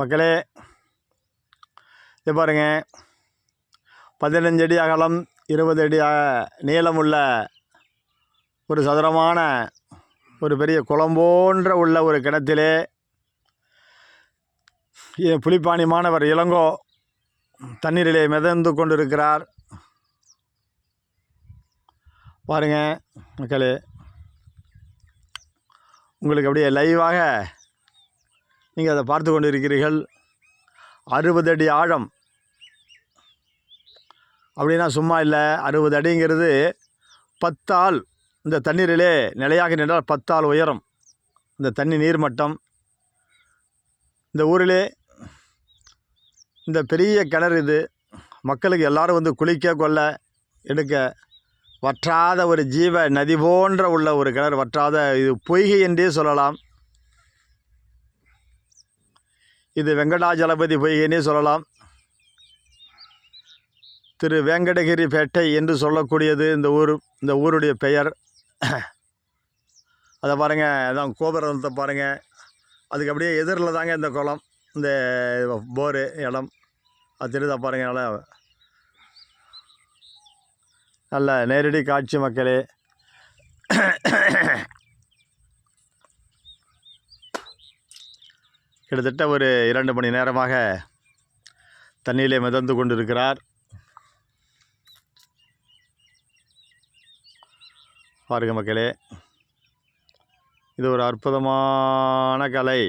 மக்களே இது பாருங்க. பதினஞ்சு அடி அகலம் இருபது அடி நீளம் நீளமுள்ள ஒரு சதுரமான ஒரு பெரிய குளம் போன்ற உள்ள ஒரு கிணத்திலே புலிப்பாணி மாணவர் இளங்கோ தண்ணீரிலே மிதந்து கொண்டிருக்கிறார். பாருங்கள் மக்களே. உங்களுக்கு அப்படியே லைவாக நீங்கள் அதை பார்த்து கொண்டு இருக்கிறீர்கள் அறுபது அடி ஆழம். அப்படின்னா சும்மா இல்லை அறுபது அடிங்கிறது பத்தாள் இந்த தண்ணீரிலே நிலையாக நின்றால் பத்தாள் உயரம். இந்த தண்ணி நீர்மட்டம். இந்த ஊரிலே இந்த பெரிய கிணறு இது. மக்களுக்கு எல்லோரும் வந்து குளிக்க கொள்ள எடுக்க வற்றாத ஒரு ஜீவ நதி போன்ற உள்ள ஒரு கிணறு வற்றாத இது பொய்கை என்றே சொல்லலாம். இது வெங்கடாஜலபதி பொய்கைன்னே சொல்லலாம். திரு வெங்கடகிரி பேட்டை என்று சொல்லக்கூடியது இந்த ஊர் இந்த ஊருடைய பெயர். அதை பாருங்கள் அதான் கோபுரத்தை பாருங்கள் அதுக்கு அப்படியே எதிரில் தாங்க இந்த குளம் இந்த போரு இடம். அது தெரியுதா பாருங்க நல்லா. நல்ல நேரடி காட்சி மக்களே. கிட்டத்தட்ட ஒரு இரண்டு மணி நேரமாக தண்ணியிலே மிதந்து கொண்டிருக்கிறார். பாருங்க மக்களே இது ஒரு அற்புதமான கலை.